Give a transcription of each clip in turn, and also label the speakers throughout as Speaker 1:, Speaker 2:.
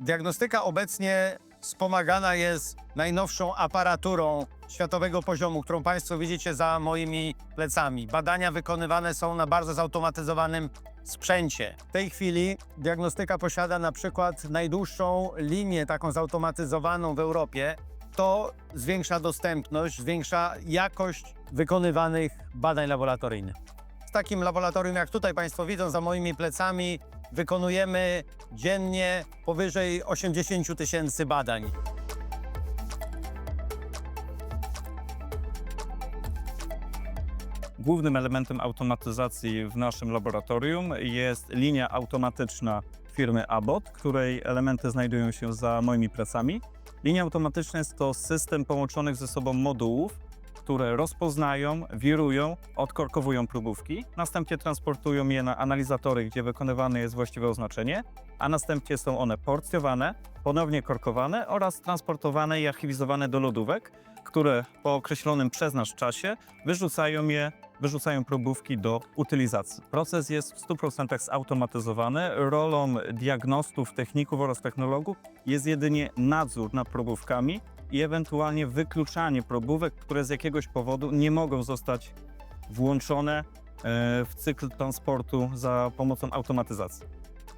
Speaker 1: Diagnostyka obecnie wspomagana jest najnowszą aparaturą światowego poziomu, którą Państwo widzicie za moimi plecami. Badania wykonywane są na bardzo zautomatyzowanym sprzęcie. W tej chwili diagnostyka posiada na przykład najdłuższą linię taką zautomatyzowaną w Europie. To zwiększa dostępność, zwiększa jakość wykonywanych badań laboratoryjnych. Z takim laboratorium, jak tutaj Państwo widzą za moimi plecami, wykonujemy dziennie powyżej 80 tysięcy badań.
Speaker 2: Głównym elementem automatyzacji w naszym laboratorium jest linia automatyczna firmy Abbott, której elementy znajdują się za moimi plecami. Linia automatyczna jest to system połączonych ze sobą modułów, które rozpoznają, wirują, odkorkowują próbówki, następnie transportują je na analizatory, gdzie wykonywane jest właściwe oznaczenie, a następnie są one porcjowane, ponownie korkowane oraz transportowane i archiwizowane do lodówek, które po określonym przez nas czasie wyrzucają je wyrzucają próbówki do utylizacji. Proces jest w 100% zautomatyzowany. Rolą diagnostów, techników oraz technologów jest jedynie nadzór nad próbówkami i ewentualnie wykluczanie próbówek, które z jakiegoś powodu nie mogą zostać włączone e, w cykl transportu za pomocą automatyzacji.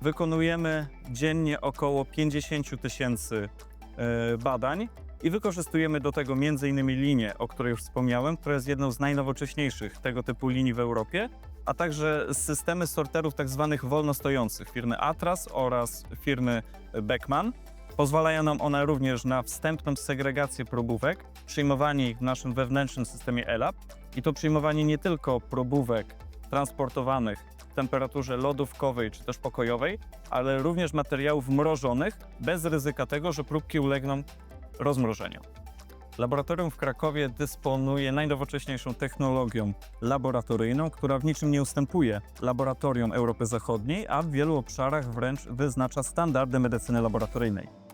Speaker 2: Wykonujemy dziennie około 50 000 tysięcy e, badań i wykorzystujemy do tego m.in. linię, o której już wspomniałem, która jest jedną z najnowocześniejszych tego typu linii w Europie, a także systemy sorterów tak zwanych wolno stojących firmy Atras oraz firmy Beckman. Pozwalają nam one również na wstępną segregację probówek, przyjmowanie ich w naszym wewnętrznym systemie ELAB i to przyjmowanie nie tylko probówek transportowanych w temperaturze lodówkowej czy też pokojowej, ale również materiałów mrożonych bez ryzyka tego, że próbki ulegną rozmrożeniu. Laboratorium w Krakowie dysponuje najnowocześniejszą technologią laboratoryjną, która w niczym nie ustępuje laboratorium Europy Zachodniej, a w wielu obszarach wręcz wyznacza standardy medycyny laboratoryjnej.